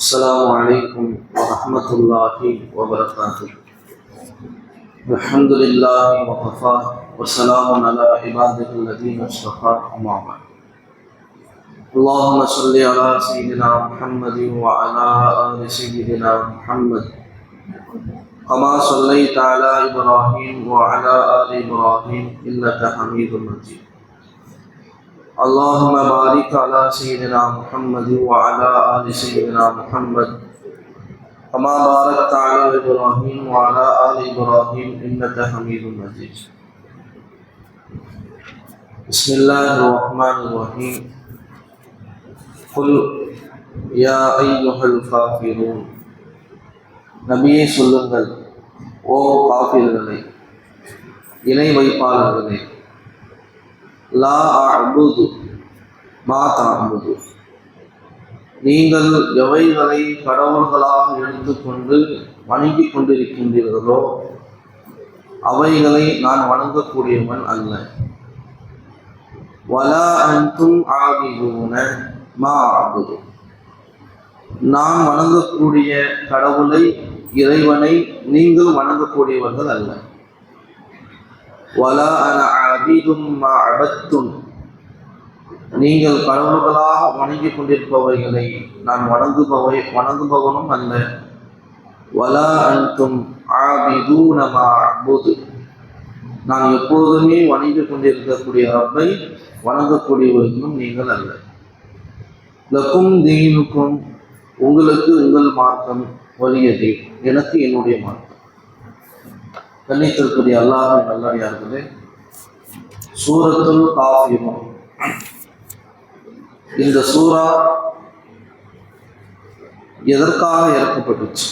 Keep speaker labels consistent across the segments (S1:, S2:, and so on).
S1: السلام علیکم ورحمۃ اللہ وبرکاتہ۔ الحمد للہ وقفا وسلام علی عباد علی سیدنا محمد آل سیدنا محمد۔ قما صلی على ابراہیم وعلى آل ابراہیم انك حمید مجيد اللهم بارك على سيدنا محمد وعلى آل سيدنا محمد كما باركت على إبراهيم وعلى آل إبراهيم إنك حميد مجيد بسم الله الرحمن الرحيم قل يا أيها الكافرون நபியே சொல்லுங்கள் ஓ காஃபிர்களே இணை வைப்பாளர்களே லா அபுது மா தாமுது நீங்கள் எவைகளை கடவுள்களாக எடுத்துக்கொண்டு வணங்கிக் கொண்டிருக்கின்றீர்களோ அவைகளை நான் வணங்கக்கூடியவன் அல்ல. வலா அன்தும் ஆகியோன மா ஆகுது நான் வணங்கக்கூடிய கடவுளை இறைவனை நீங்கள் வணங்கக்கூடியவர்கள் அல்ல. வலா அன அபீதும் அபத்தும். நீங்கள் கடவுள்களாக வணங்கி கொண்டிருப்பவைகளை நான் வணங்குபவை வணங்குபவனும் அல்ல. வலா அன்தும் ஆபிதூன மா அபுது நான் எப்போதுமே வணங்கி கொண்டிருக்கக்கூடிய ரப்பை வணங்கக்கூடியவர்களும் நீங்கள் அல்ல. லக்கும் தீனுக்கும் உங்களுக்கு உங்கள் மார்க்கம் வலியதே. எனக்கு என்னுடைய மார்க்கம். கண்ணித்திற்குரிய அல்லாஹ் நல்லடியார்களே சூரத்துல் காஃபிரும் இந்த சூரா எதற்காக இறக்கப்பட்டுச்சு?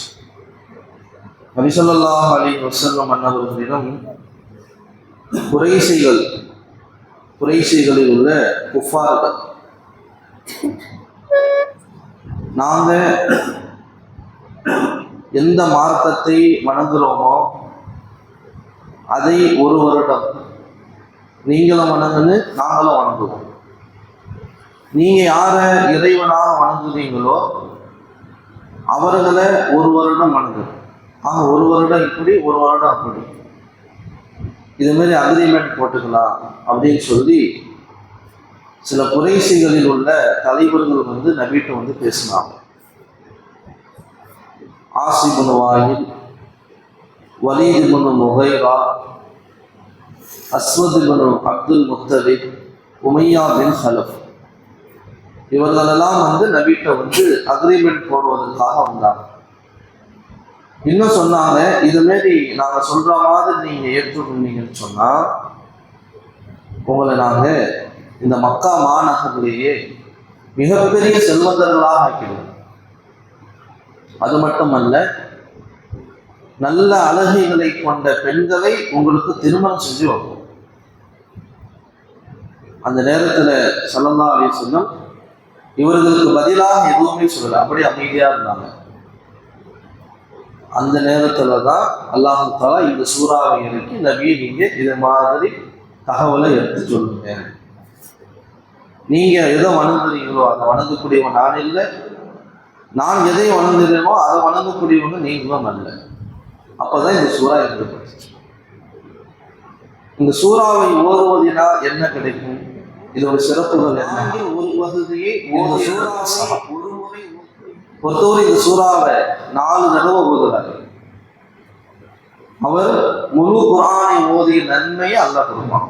S1: நபிசல்லாஹ் அலி வசல்லம் அன்னவர்களிடம் குறைசைகள் குறைசைகளில் உள்ள குஃபார்கள். நாங்கள் எந்த மார்க்கத்தை வணங்குகிறோமோ அதை ஒரு வருடம் நீங்களும் வணங்குன்னு நாங்களும் வணங்குவோம். நீங்கள் யாரை இறைவனாக வணங்குறீங்களோ அவர்களை ஒரு வருடம் வணங்கு ஆக ஒரு வருடம் இப்படி ஒரு வருடம் அப்படி. இதுமாரி அக்ரிமெண்ட் போட்டுக்கலாம் அப்படின்னு சொல்லி சில குறைசிகளில் உள்ள தலைவர்கள் வந்து நபிட்டு வந்து பேசினாங்க. ஆசிபுன் வாயில் வலீது பனு முகைரா அஸ்வது அப்துல் முத்தலிப் உமையா பின் இவர்களெல்லாம் வந்து நபிட்ட வந்து அக்ரிமெண்ட் போடுவதற்காக வந்தாங்க. இன்னும் சொன்னாங்க இது மாரி நாங்கள் சொல்ற மாதிரி நீங்க ஏற்றுக்கொண்டீங்கன்னு சொன்னா உங்களை நாங்கள் இந்த மக்கா மாநகரிலேயே மிகப்பெரிய செல்வந்தர்களாக ஆக்கிடுவோம். அது மட்டுமல்ல நல்ல அழகைகளை கொண்ட பெண்களை உங்களுக்கு திருமணம் செஞ்சு வைப்போம். அந்த நேரத்தில் சல்லல்லா அலி சொன்னம் இவர்களுக்கு பதிலாக எதுவுமே சொல்லலை. அப்படி அமைதியாக இருந்தாங்க. அந்த நேரத்தில் தான் அல்லாஹு தாலா இந்த சூறாவை இறக்கி நபியை நீங்கள் இது மாதிரி தகவலை எடுத்து சொல்லுங்க. நீங்கள் எதை வணங்குறீங்களோ அதை வணங்கக்கூடியவன் நான் இல்லை. நான் எதை வணங்குகிறேனோ அதை வணங்கக்கூடியவங்க நீங்களும் அல்ல. அப்போதான் இந்த சூறா எழுதப்பட்டுச்சு இந்த சூறாவை ஓதுவதினால் என்ன கிடைக்கும்? இதோட சிறப்புகள் என்ன ஒரு வசதியை ஒரு சூறா ஒரு முறை பொறுத்தவரை இந்த சூறாவை நாலு தடவை ஓதுறாரு அவர் முழு குரானை ஓதிய நன்மையை அல்ல கொடுப்பான்.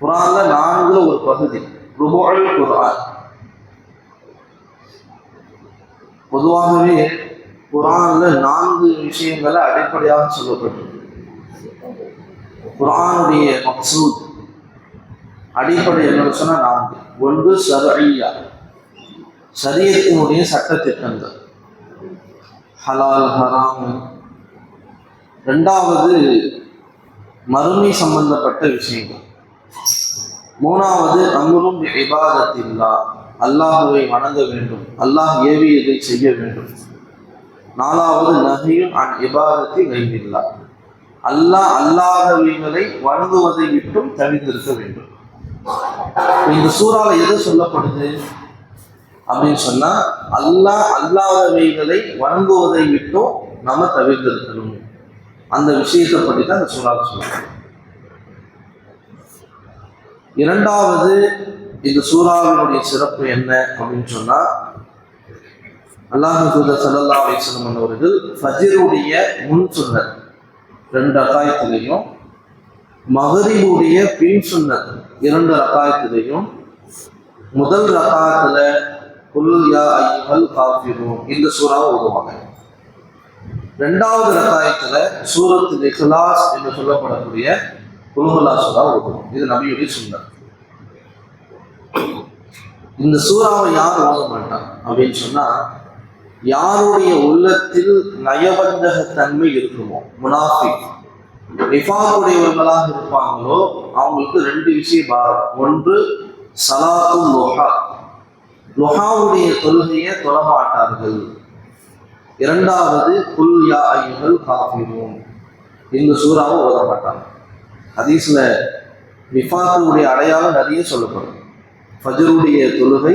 S1: குரான்ல நான்குல ஒரு பகுதி ருபால் குரான் பொதுவாகவே குரான்ல நான்கு விஷயங்களை அடிப்படையாக சொல்லப்பட்டிருக்கு. குரானுடைய மக்சூத் அடிப்படை என்னன்னு சொன்னால் நான்கு ஒன்று சரையா சரியத்தினுடைய சட்டத்திட்டங்கள். ஹலால் ஹராம். ரெண்டாவது மறுமை சம்பந்தப்பட்ட விஷயங்கள். மூணாவது அமரும் இபாதத்தில்லா அல்லாஹுவை வணங்க வேண்டும். அல்லாஹ் ஏவியதை செய்ய வேண்டும். நாலாவது நகையும் அன் இபாதத்தை வைவில்லா அல்லாஹ் அல்லாதவைகளை வணங்குவதை விட்டும் தவிர்த்திருக்க வேண்டும். இந்த சூறாவை எது சொல்லப்படுது? அப்படின்னு சொன்னா அல்லாஹ் அல்லாதவைகளை வணங்குவதை விட்டும் நம்ம தவிர்த்திருக்கணும். அந்த விஷயத்தை பற்றி தான் இந்த சூறாவை சொல்லணும் இரண்டாவது இந்த சூறாவினுடைய சிறப்பு என்ன அப்படின்னு சொன்னா அல்லாஹ் தூதர் சல்லல்லா அலிஸ்லம் அவர்கள் ஃபஜ்ருடைய முன் சுன்னர் ரெண்டு அகாயத்திலையும் மகரிபுடைய பின் சுன்னர் இரண்டு ரகாயத்திலையும் முதல் ரகாயத்தில் குல் யா ஐயுஹல் காஃபிரும் இந்த சூறாவை ஓதுவாங்க ரெண்டாவது ரகாயத்தில் சூரத்து இஹ்லாஸ் என்று சொல்லப்படக்கூடிய குல்ஹுல்லா சூறா ஓதுவோம் இது நபியுடைய சுந்தர் இந்த சூறாவை யார் ஓத மாட்டான் அப்படின்னு சொன்னால் யாருடைய உள்ளத்தில் நயவஞ்சகத்தன்மை இருக்குமோ முனாஃபி நிஃபாவுடையவர்களாக இருப்பாங்களோ அவங்களுக்கு ரெண்டு விஷயம் பாரம். ஒன்று சலாத்து லொஹா. லொஹாவுடைய தொழுகையை தொழமாட்டார்கள். இரண்டாவது குல் யா ஐயுகள் காஃபிரும் இந்த சூறாவை ஓத மாட்டாங்க ஹதீஸ்ல நிஃபாக்குடைய அடையாளம் நிறைய சொல்லப்படும். ஃபஜருடைய தொழுகை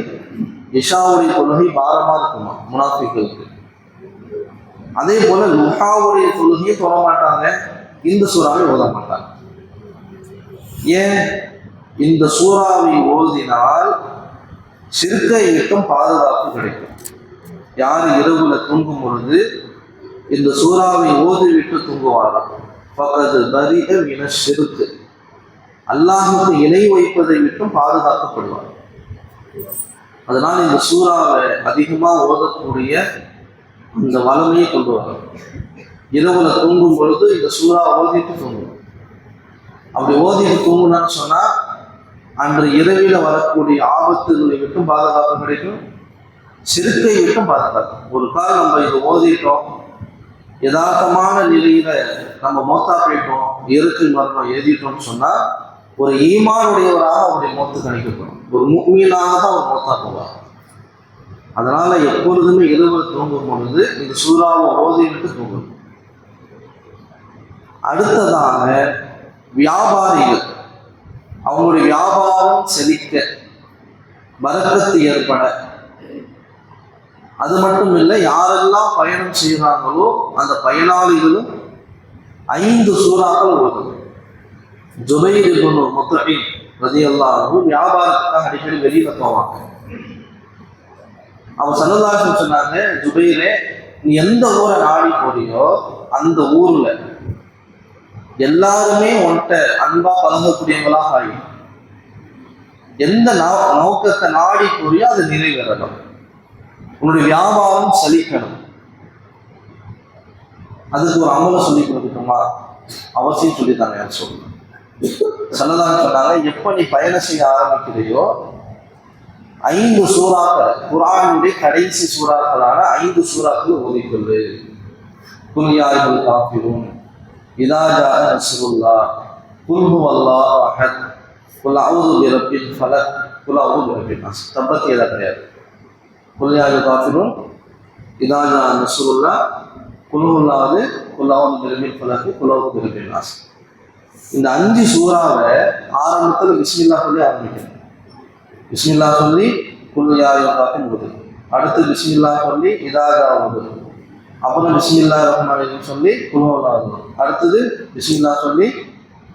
S1: இஷாவுடைய தொழுகை பாரமாக இருக்குமா? முனாஃபிகளுக்கு அதே போல லுஹாவுடைய தொழுகையை தொழ மாட்டாங்க இந்த சூறாவை ஓத மாட்டாங்க. ஏன்? இந்த சூறாவை ஓதினால் சிறுக்கை விட்டும் பாதுகாப்பு கிடைக்கும். யார் இரவுல தூங்கும் பொழுது இந்த சூறாவை ஓதிவிட்டு தூங்குவாராம் பக்கத்து பரிக வின சிறுக்கு அல்லாஹுக்கு இணை வைப்பதை விட்டும் பாதுகாக்கப்படுவார். அதனால் இந்த சூறாவை அதிகமாக ஓதக்கூடிய இந்த வளமையை கொண்டு வரணும். இரவுல தூங்கும் பொழுது இந்த சூறா ஓதிட்டு தூங்கும். அப்படி ஓதிட்டு தூங்குனான்னு சொன்னா அன்று இரவில வரக்கூடிய ஆபத்துகளை விட்டும் பாதுகாப்பு கிடைக்கும். சிறுக்கை விட்டும் பாதுகாப்பு. ஒரு கால் நம்ம இதை ஓதிட்டோம். யதார்த்தமான நிலையில நம்ம மோத்தா போயிட்டோம். இருக்கு மரணம் எழுதிட்டோம்னு சொன்னா ஒரு ஈமானுடையவராக அவருடைய மோத்து கணிக்கப்படும். ஒரு முக்மீனாக தான் அவர் மோத்தா போவார். அதனால எப்பொழுதுமே இருவர் தூங்கும் பொழுது இந்த சூறாவை ஓதிட்டு தூங்கும் அடுத்ததாக வியாபாரிகள். அவங்களுடைய வியாபாரம் செழிக்க வரக்கத்து ஏற்பட. அது மட்டும் இல்லை யாரெல்லாம் பயணம் செய்கிறாங்களோ அந்த பயனாளிகளும் ஐந்து சூறாக்கள் ஓதும் ஜுபைர் இப்னு முத்தஹிம் ரலியல்லாஹு வியாபாரத்துக்காக அடிக்கடி வெளியில போவாங்க. அவன் சன்னதாசன் சொன்னாங்க ஜுபைரே நீ எந்த ஊரை நாடி போறியோ அந்த ஊர்ல எல்லாருமே உன்கிட்ட அன்பா பழங்கக்கூடியவங்களாக ஆகி எந்த நோக்கத்தை நாடி கூறியோ அது நிறைவேறணும். உன்னுடைய வியாபாரம் செழிக்கணும். அதுக்கு ஒரு அமலை சொல்லி கொடுத்துட்டோமா அவசியம் சொல்லித்தாங்க யார் சொல்லணும் சொல்லலாம் சொன்னாங்க எப்ப நீ பயணம் செய்ய ஆரம்பிக்கிறையோ ஐந்து சூறாக்கள் குரானுடைய கடைசி சூறாக்களான ஐந்து சூறாக்கள் ஓதிக்கொள்ளு. குல்யாய்கள் காப்பிரும் இதாஜா நஸ்ருல்லா குல்ஹு அல்லாஹ் அஹத் குல் அவுது பிரபில் ஃபலக் குல் அவுது தப்பத்தி எதா கிடையாது குல்யாய்கள் காப்பிரும் இதாஜா நஸ்ருல்லா குல்ஹுல்லாவது குல் அவுது பிரபில் ஃபலக் குல் அவுது இந்த அஞ்சு சூறாவை ஆரம்பத்தில் பிஸ்மில்லா சொல்லி ஆரம்பிக்கணும். பிஸ்மில்லா சொல்லி குல்யாயை பார்த்து முடியும் அடுத்து பிஸ்மில்லா சொல்லி இதாக முடியும் அப்புறம் பிஸ்மில்லா ரஹ்மான் சொல்லி குல்ஹோலா அடுத்தது பிஸ்மில்லா சொல்லி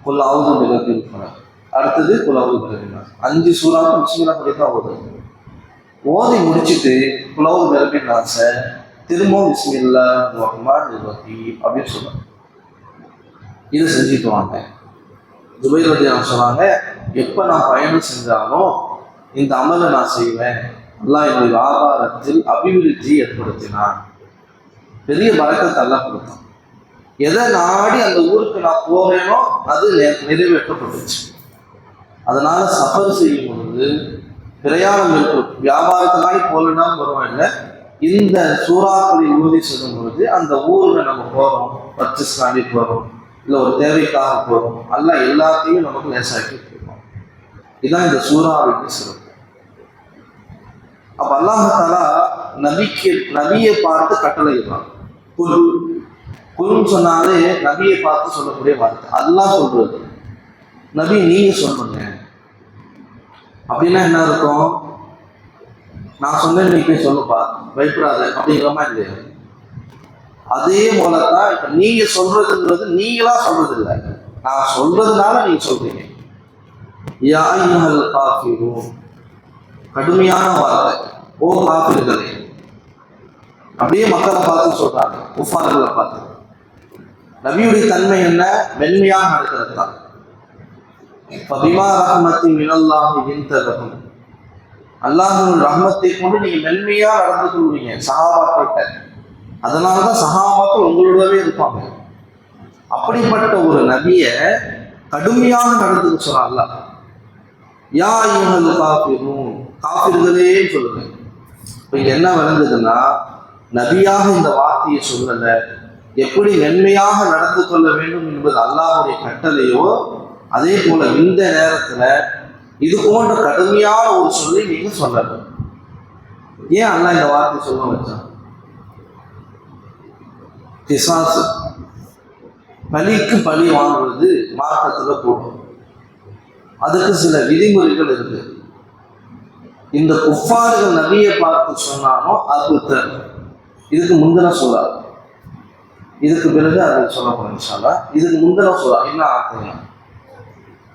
S1: குல் அவுது இருக்கிறார் அடுத்தது குல் அவுது பிறப்பின் அஞ்சு சூறாவும் பிஸ்மில்லா சொல்லி தான் ஓதி முடிச்சுட்டு குலவு பிறப்பின் ஆசை திரும்பவும் பிஸ்மில்லா ரஹ்மான் ரஹீம் அப்படின்னு சொல்லுவாங்க இதை செஞ்சுட்டு வாங்க. துபைர் ரதி நான் சொன்னாங்க எப்போ நான் பயணம் செஞ்சாலும் இந்த அமலை நான் செய்வேன். அல்லாஹ் என்னுடைய வியாபாரத்தில் அபிவிருத்தி ஏற்படுத்தினான். பெரிய பறக்கத்தை எல்லாம் கொடுப்பான். எதை நாடி அந்த ஊருக்கு நான் போகிறேனோ அது நிறைவேற்றப்பட்டுச்சு. அதனால சஃபர் செய்யும் பொழுது பிரயாணம் இருக்கும் வியாபாரத்தினாலே போகலனாலும் பரவாயில்ல. இந்த சூறாக்களை உறுதி செய்யும் பொழுது அந்த ஊரில் நம்ம போறோம் பர்ச்சேஸ்காண்டி போகிறோம் இல்லை ஒரு தேவைக்காக போகிறோம் அல்ல எல்லாத்தையும் நமக்கு லேசாக்கி கொடுக்கும் இதுதான் இந்த சூறாவுக்கு சிறப்பு. அப்போ அல்லாஹாலா நபிக்கு நபியை பார்த்து கட்டளை கட்டளையிடுறான். குரு குருன்னு சொன்னாலே நபியை பார்த்து சொல்லக்கூடிய வார்த்தை. அதெல்லாம் சொல்றது. நபி நீங்க சொல்லுங்க அப்படின்னா என்ன இருக்கும் நான் சொன்னேன் நீ போய் சொல்லுப்பா. பயப்படாத. அப்படிங்கிற மாதிரி இல்லையா? அதே போலதான் இப்ப நீங்க சொல்றதுங்கிறது நீங்களா சொல்றது இல்லை நான் சொல்றதுனால நீங்க சொல்றீங்க. யா அய்யுஹல் கடுமையான வார்த்தை. ஓ காஃபிர்களே. அப்படியே மக்களை பார்த்து சொல்றாங்க. குஃபார்களை பார்த்து. நபியுடைய தன்மை என்ன? மென்மையாக நடக்கிறது தான். பபிமா ரஹமத்தி மினல்லாஹி விந்ததகும் அல்லாஹின் ரஹமத்தை கொண்டு நீங்க மென்மையா நடந்து கொள்வீங்க. சஹாபாக்கிட்ட அதனாலதான் சஹாபாக்கள் உங்களோடவே இருப்பாங்க. அப்படிப்பட்ட ஒரு நபிய கடுமையாக நடந்துக்க சொல்றான் அல்லாஹ். யா இவங்கள் காப்பிரும் காப்பிர்களே சொல்லுங்க இப்ப என்ன விளங்குதுன்னா நபியாக இந்த வார்த்தையை சொல்லல. எப்படி மென்மையாக நடந்து கொள்ள வேண்டும் என்பது அல்லாஹுடைய கட்டளையோ அதே போல இந்த நேரத்துல இது போன்ற கடுமையான ஒரு சொல்லி நீங்க சொல்லணும். ஏன் அல்லாஹ் இந்த வார்த்தை சொல்ல வச்சான்? பிசாசு. பலிக்கு பலி வாங்குவது மார்க்கத்துல கூடும் அதுக்கு சில விதிமுறைகள் இருக்கு. இந்த குஃபார்கள் நபியை பார்த்து சொன்னாலும் அபுத்தர் இதுக்கு முந்தின சூறா இதுக்கு பிறகு அது சொல்லப்படும் இன்ஷால்லா இதுக்கு முந்தின சூறா என்ன ஆகுங்க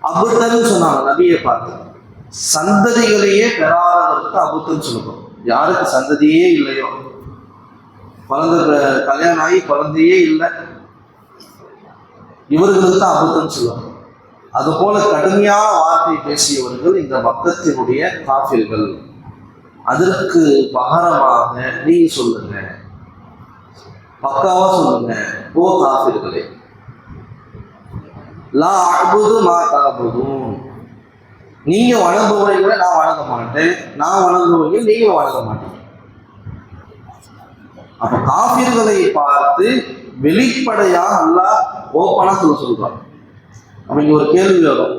S1: அபுத்தர்னு சொன்னாங்க நபியை பார்த்து. சந்ததிகளையே பெறாதவருக்கு அபுத்தன்னு சொல்லணும் யாருக்கு சந்ததியே இல்லையோ? குழந்தை கல்யாணம் ஆகி குழந்தையே இல்லை. இவர்களுக்கு தான் அபுத்தம் சொல்லுவாங்க அது போல கடுமையான வார்த்தை பேசியவர்கள் இந்த பக்கத்தினுடைய காஃபில்கள். அதற்கு பகரமாக நீ சொல்லுங்க. பக்காவா சொல்லுங்க. ஓ காஃபிர்களே லா அபுது மா தாபுதும் நீங்க கூட நான் வணங்க மாட்டேன். நான் வணங்குவீங்க நீங்க வணங்க மாட்டீங்க. அப்ப காபிர்களை பார்த்து வெளிப்படையா அல்லாஹ் ஓப்பனா சொல்ல சொல்றான். அப்ப இங்க ஒரு கேள்வி வரும்.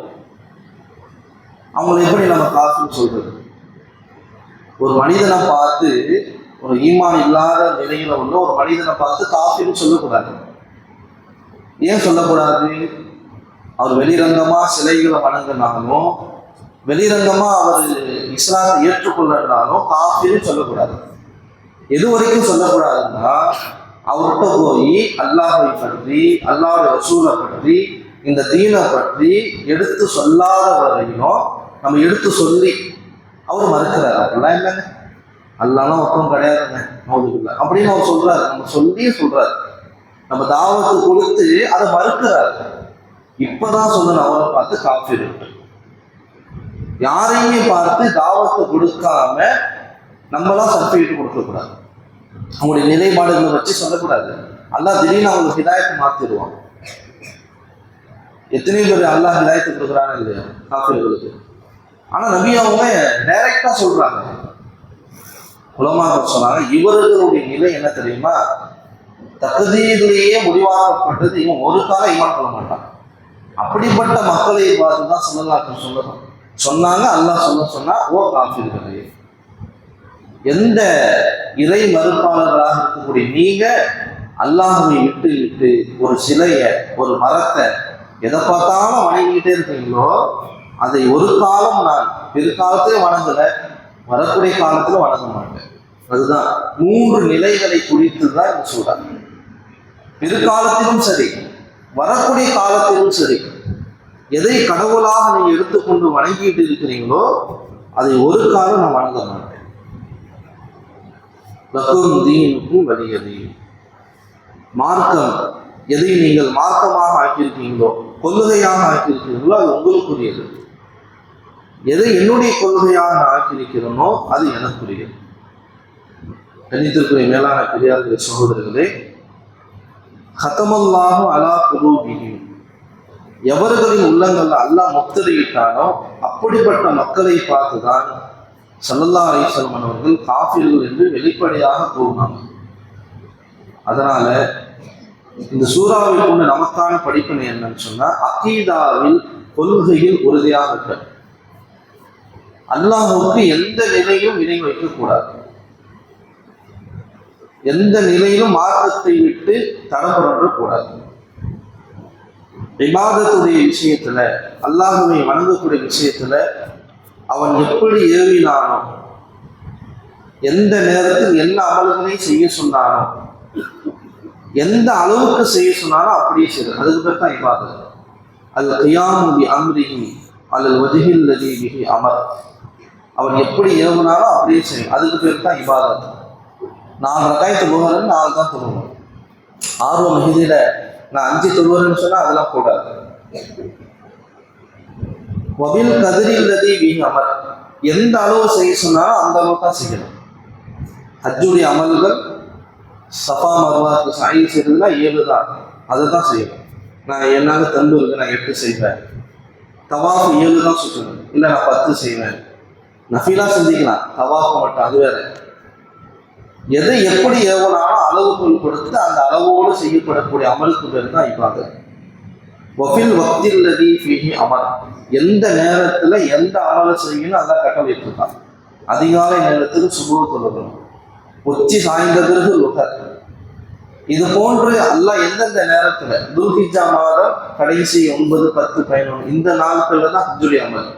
S1: அவங்களை எப்படி நம்ம காசுன்னு சொல்றது? ஒரு மனிதனை பார்த்து ஒரு ஈமான் இல்லாத நிலையில உள்ள ஒரு மனிதனை பார்த்து காஃபின்னு சொல்லக்கூடாது. ஏன் சொல்லக்கூடாது? அவர் வெளிரங்கமா சிலைகளை வணங்கினாலும் வெளிரங்கமா அவர் இஸ்லாத்தை ஏற்றுக்கொள்ளனாலும் காஃபின்னு சொல்லக்கூடாது. எது வரைக்கும் சொல்லக்கூடாதுன்னா அவர்கிட்ட போய் அல்லாஹை பற்றி அல்லாஹ் ரசூலை பற்றி இந்த தீனை பற்றி எடுத்து சொல்லாத வரையும் நம்ம எடுத்து சொல்லி அவர் மறுக்கிறார். அப்படின்னா என்னங்க அல்லாலாம் ஒருத்தம் கிடையாதுங்க. மௌதுக்குள்ள அப்படின்னு அவர் சொல்றாரு. நம்ம சொல்லி சொல்றாரு. நம்ம தாவத்து கொடுத்து அதை மறுக்கிறார். இப்பதான் சொன்ன அவரை பார்த்து காஃபி யாரையுமே பார்த்து தாவத்தை கொடுக்காம நம்மளாம் சர்டிஃபிகேட் கொடுக்கக்கூடாது. அவங்களுடைய நிலைப்பாடுகளை வச்சு சொல்லக்கூடாது. அல்லாஹ் திடீர்னு அவங்களுக்கு ஹிதாயத்தை மாத்திடுவாங்க எத்தனையோ பேர் அல்லாஹ் ஹிதாயத்தை கொடுக்குறாங்க இல்லையா? காஃபிர்களுக்கு. ஆனா நபி அவங்க டைரக்டா சொல்றாங்க. குலமாக சொன்னாங்க இவர்களுடைய நிலை என்ன தெரியுமா? தகுதியிலேயே முடிவாக்கப்பட்டது இவன் ஒரு காலம் ஈமான் கொள்ள மாட்டான். அப்படிப்பட்ட மக்களை பார்த்து தான் சொல்லலாக்கும் சொல்லணும் சொன்னாங்க அல்லாஹ் சொல்ல சொன்னா ஓ காஃபிர்களே எந்த இறை மறுப்பாளர்களாக இருக்கக்கூடிய நீங்க அல்லாஹுவை விட்டு விட்டு ஒரு சிலைய ஒரு மரத்தை எதை பார்த்தாலும் வணங்கிக்கிட்டே இருக்கீங்களோ அதை ஒரு காலம் நான் பிற்காலத்திலே வணங்கலை வரக்கூடிய காலத்துல வணங்க மாட்டேன் அதுதான் மூன்று நிலைகளை குறித்து தான் இந்த சூழல் பிற்காலத்திலும் சரி வரக்கூடிய காலத்திலும் சரி எதை கடவுளாக நீங்க எடுத்துக்கொண்டு வணங்கிட்டு இருக்கிறீங்களோ அதை ஒரு காலம் நான் வணங்க மாட்டேன். லக்கும் தீனுக்கும் வலியதி. மார்க்கம் எதை நீங்கள் மார்க்கமாக ஆக்கியிருக்கீங்களோ கொள்கையாக ஆக்கியிருக்கீங்களோ அது உங்களுக்குரியது. எதை என்னுடைய கொள்கையாக ஆக்கியிருக்கிறோனோ அது எனக்குரியது கணித்திற்குரிய மேலான பெரியார்களே சகோதரர்களே ஹத்தமல்லாகும் அலா குலூபிஹிம் எவர்களின் உள்ளங்கள்ல அல்லாஹ் முத்தரையிட்டானோ அப்படிப்பட்ட மக்களை பார்த்துதான் சல்லல்லா அலிஸ்வலம் அவர்கள் காஃபிர்கள் என்று வெளிப்படையாக கூறினாங்க. அதனால இந்த சூறாவை கொண்டு நமக்கான படிப்பினை என்னன்னு சொன்னா அகீதாவில் கொள்கையில் உறுதியாக இருக்க. அல்லாஹுக்கு எந்த நிலையிலும் இணை வைக்கக்கூடாது. எந்த நிலையிலும் மார்க்கத்தை விட்டு தடம்புரன்ற கூடாது விவாதத்துடைய விஷயத்துல அல்லாஹுவை வணங்கக்கூடிய விஷயத்துல அவன் எப்படி ஏவினானோ எந்த நேரத்தில் என்ன அமல்களையும் செய்ய சொன்னானோ எந்த அளவுக்கு செய்ய சொன்னானோ அப்படியே செய்யும் அதுக்கு பேர் தான் இவாதம் அது கையாமுதி அம்ரிஹி அல்லது வதிகில் லதீபிஹி அமர். அவன் எப்படி ஏவுனாலும் அப்படியே செய்யும் அதுக்கு பேர் தான் இபாதத். நாலு ரகாயத்து தொழுகிறேன் நாலு தான் தொழுவோம் ஆர்வம் மிகுதியில் நான் அஞ்சு தொழுகிறேன்னு சொன்னால் அதெல்லாம் கூடாது மொபில் கதிரில்லதை லதீபிஹி அமர். எந்த அளவு செய்ய சொன்னாலும் அந்த அளவு தான் செய்யணும். ஹஜ்ஜுடைய அமல்கள் சஃபா மருவாக்கு சாய் செய்யறதுனா ஏழு தான். அதை தான் செய்யணும். நான் என்னால் தந்து இருக்கு நான் எட்டு செய்வேன். தவாஃப் ஏழு தான் சுற்றணும். இல்லை நான் பத்து செய்வேன். நஃபீலா செஞ்சுக்கலாம். தவாஃப் மட்டும் அது வேற. எதை எப்படி ஏவனாலும் அளவுக்குள் கொடுத்து அந்த அளவோடு செய்யப்படக்கூடிய அமலுக்கு பேர் தான் இப்பாங்க வஃபில் வக்தில் லதி ஃபீஹி அமல் எந்த நேரத்தில் எந்த அமலை செய்யணும் அதான் கட்டளை இருக்கான் அதிகாலை நேரத்துக்கு சுபுவ தொழுகணும். உச்சி சாய்ந்த பிறகு லுகர் இது போன்று அல்லாஹ் எந்தெந்த நேரத்தில் துல்ஹிஜா மாதம் கடைசி ஒன்பது பத்து பதினொன்று இந்த நாட்களில் தான் ஹஜ்ஜுடைய அமல்.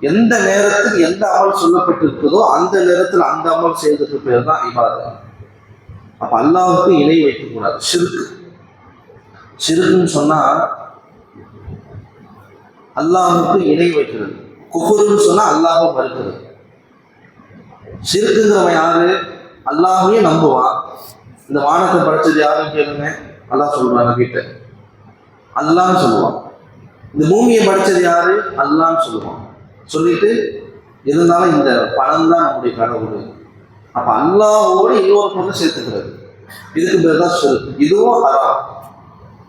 S1: எந்த நேரத்தில் எந்த அமல் சொல்லப்பட்டிருக்கிறதோ அந்த நேரத்தில் அந்த அமல் செய்ததுக்கு பேர் தான் இபாதத் அப்ப அல்லாவுக்கு இணை வைக்கக்கூடாது. சிறுக்கு. சிறுக்குன்னு சொன்னா அல்லாஹுக்கு இணை வைக்கிறது. குஃபுருன்னு சொன்னா அல்லாஹும் மறுக்கிறது. சிறுக்குங்கிறவன் யாரு? அல்லாஹையே நம்புவான். இந்த வானத்தை படைச்சது யாரும் கேளுங்க. அல்லாஹ் சொல்றான் நபிட்ட அல்லான்னு சொல்லுவான். இந்த பூமியை படைச்சது யாரு? அல்லான்னு சொல்லுவான். சொல்லிட்டு இருந்தாலும் இந்த பணம் தான் நம்முடைய கடவுள். அப்போ அல்லாவோடு இன்னொரு பொண்ணு சேர்த்துக்கிறது. இதுக்கு பேர் தான் சொல். இதுவும் ஹரா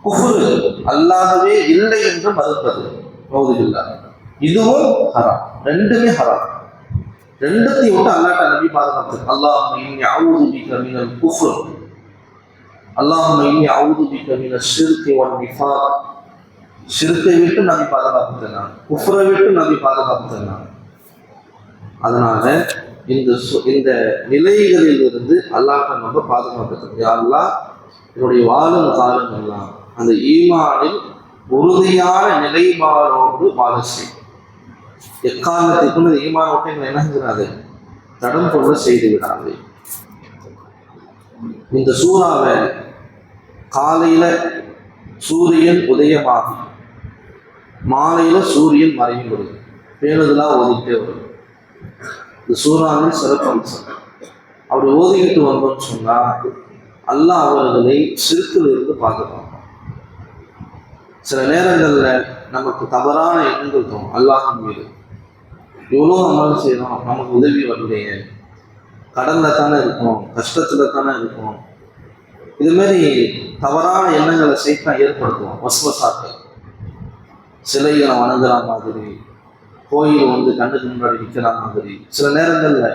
S1: குஃபுரு. அல்லாதவே இல்லை என்று மறுப்பது. மௌதுபில்லா இதுவும் ஹரா ரெண்டுமே ஹரா ரெண்டுத்தையும் விட்டு அல்லாட்ட நம்பி பாதுகாத்து. அல்லாஹ் இனி அவுது பி மினல் குஃபுர். அல்லாஹ் இனி அவுது பி மின சிறுத்தை ஒன் நிஃபாக். சிறுத்தை விட்டு நபி பாதுகாப்பு நான் குஃப்ரை விட்டு நபி பாதுகாப்பு அதனால இந்த சு- இந்த நிலைகளில் இருந்து அல்லாஹ்ட்ட நம்ம பாதுகாப்பு அல்லாஹ் என்னுடைய வாழும் காலம் எல்லாம் அந்த ஈமானில் உறுதியான நிலைப்பாடோடு வாழ செய் எக்காரணத்தை கொண்டு இந்த ஈமான் விட்டு தடம் கொண்டு செய்து விடாது. இந்த சூறாவை காலையில் சூரியன் உதயமாகும் மாலையில் சூரியன் மறையும் பொழுது பேணுதலா ஓதிக்கிட்டே வரும். இந்த சூறாவின் சிறப்பு அம்சம் அப்படி ஓதிக்கிட்டு வந்தோம்னு சொன்னால் அல்லாஹ் அவர்களை சிறுத்தில் இருந்து பாதுகாப்பான் சில நேரங்களில் நமக்கு தவறான எண்ணங்கள் தோணும் அல்லாஹ் மீது. எவ்வளோ அமல் செய்யணும் நமக்கு உதவி வரலையே. கடனில் தானே இருக்கும் கஷ்டத்தில் தானே இருக்கும். இதுமாரி தவறான எண்ணங்களை சைத்தான் ஏற்படுத்துவோம் வசுவசாக்கள். சிலைகளை வணங்குற மாதிரி கோயில் வந்து கண்ணுக்கு முன்னாடி நிற்கிற மாதிரி. சில நேரங்களில்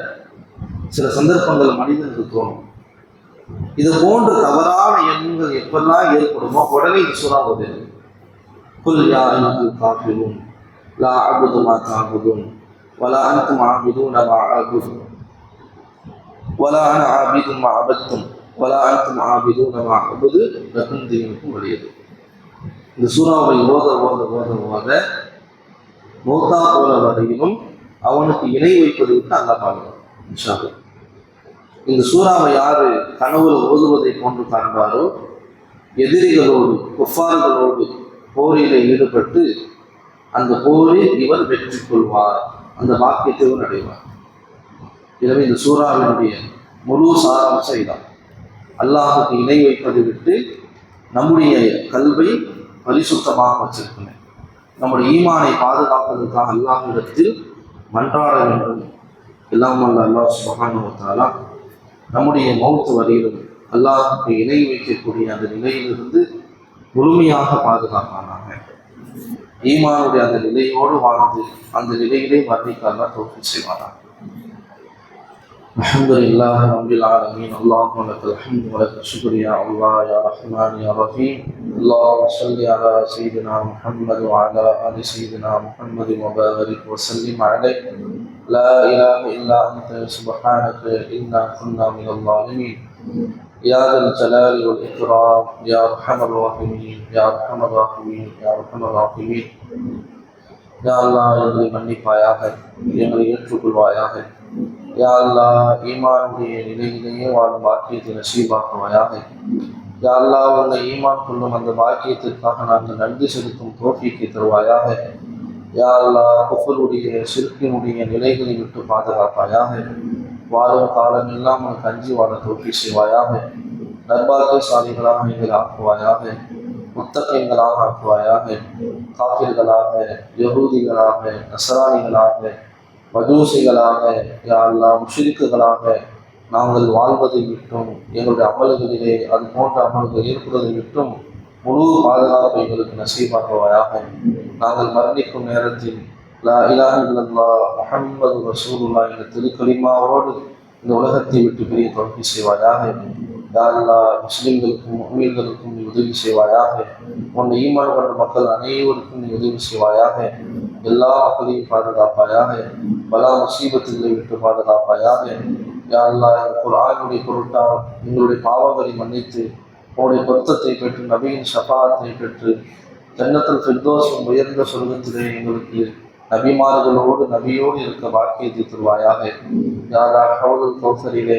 S1: சில சந்தர்ப்பங்கள் மனிதனுக்கு தோணும். இது போன்ற தவறான எண்ணங்கள் எப்பெல்லாம் ஏற்படுமோ உடனே இந்த வருது குல் யா அய்யுஹல் காஃபிரூன் லா அபுது மா தஅபுதுன் வலா அன்தும் ஆபிதூன மா அபுதும் வலா அன ஆபிது அபத்தும் வலா அன்தும் ஆபிதூன மா அபுது லகும் வழியது இந்த சூறாவை ஓத ஓத ஓத ஓத மௌத்தா போல வரையிலும் அவனுக்கு இணை வைப்பது விட்டு அல்லா பாடுவான் இந்த சூறாவை யாரு கனவுல ஓதுவதை போன்று காண்பாரோ எதிரிகளோடு குஃபார்களோடு போரில் ஈடுபட்டு அந்த போரில் இவர் வெற்றி கொள்வார் அந்த வாக்கியத்தை இவர் அடைவார் எனவே இந்த சூறாவினுடைய முழு சாராம்சம் இதான் அல்லாஹுக்கு இணை வைப்பதை விட்டு நம்முடைய கல்வை பரிசுத்தமாக வச்சிருக்கணும் நம்முடைய ஈமானை பாதுகாப்பதற்காக அல்லாஹ்விடத்தில் மன்றாட வேண்டும். எல்லாம் அல்ல அல்லாஹ் சுபஹானஹு நம்முடைய மௌத்து வரையிலும் அல்லாஹுக்கு இணை வைக்கக்கூடிய அந்த நிலையிலிருந்து முழுமையாக பாதுகாப்பானாங்க ஈமானுடைய அந்த நிலையோடு வாழ்ந்து அந்த நிலையிலே மரணிக்க தோற்றம் தோற்று الحمد لله رب العالمين اللهم لك الحمد ولك الشكر يا الله يا رحمن يا رحيم اللهم صل على سيدنا محمد وعلى ال سيدنا محمد وبارك وسلم عليه لا اله الا انت سبحانك انا كنا من الظالمين يا ذا الجلال والاكرام يا ارحم الراحمين يا ارحم الراحمين يا ارحم الراحمين யா அல்லாஹ் எங்களை மன்னிப்பாயாக எங்களை ஏற்றுக்கொள்வாயாக யா அல்லா ஈமானுடைய நிலையிலேயே வாழும் பாக்கியத்தை நசீபாக்குவாயாக யா அல்லா உள்ள ஈமான் கொள்ளும் அந்த பாக்கியத்திற்காக நாங்கள் நன்றி செலுத்தும் தோஃபிக்கு தருவாயாக யா அல்லா குஃபருடைய சிறுக்கினுடைய நிலைகளை விட்டு பாதுகாப்பாயாக வாழும் காலம் இல்லாமல் கஞ்சி வாழ தோல்வி செய்வாயாக நர்பாகியசாலிகளாக எங்களை ஆக்குவாயாக முத்தகைங்களாக ஆக்குவாயாக காப்பிர்களாக யகூதிகளாக நசராணிகளாக மஜூசிகளாக யாரெல்லாம் முஷிரிக்குகளாக நாங்கள் வாழ்வதை விட்டும் எங்களுடைய அமல்களிலே அது போன்ற அமல்கள் ஏற்படுவதை விட்டும் முழு பாதுகாப்பு எங்களுக்கு நசீபாக்குவாயாக. நாங்கள் மரணிக்கும் நேரத்தில் லா இலாஹில்லா இல்லல்லா முஹம்மது ரசூலுல்லா என்ற திருக்கலிமாவோடு இந்த உலகத்தை விட்டு பெரிய தொடர்பு செய்வாயாக. யாரெல்லா முஸ்லிம்களுக்கும் முஸ்லீம்களுக்கும் நீ உதவி செய்வாயாக. உன்னை ஈமான் கொண்ட மக்கள் அனைவருக்கும் நீ உதவி செய்வாயாக. எல்லா மக்களையும் பாதுகாப்பாயாக. பல முசீபத்துகளை விட்டு பாதுகாப்பாயாக. யாரெல்லாம் இந்த குரானுடைய பொருட்டால் எங்களுடைய பாவங்களை மன்னித்து உன்னுடைய பொருத்தத்தை பெற்று நபியின் ஷபாத்தை பெற்று ஜன்னத்தில் ஃபிர்தோஸும் உயர்ந்த சொர்க்கத்திலே எங்களுக்கு நபிமார்களோடு நபியோடு இருக்க வாக்கியத்தை தருவாயாக. யாரா கவுதல் கௌசரிலே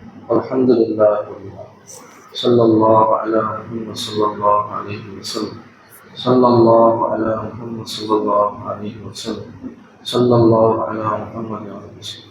S1: والحمد لله صلى الله على محمد صلى الله عليه وسلم. صلى الله على محمد صلى الله عليه وسلم. صلى الله على محمد وعلى وسلم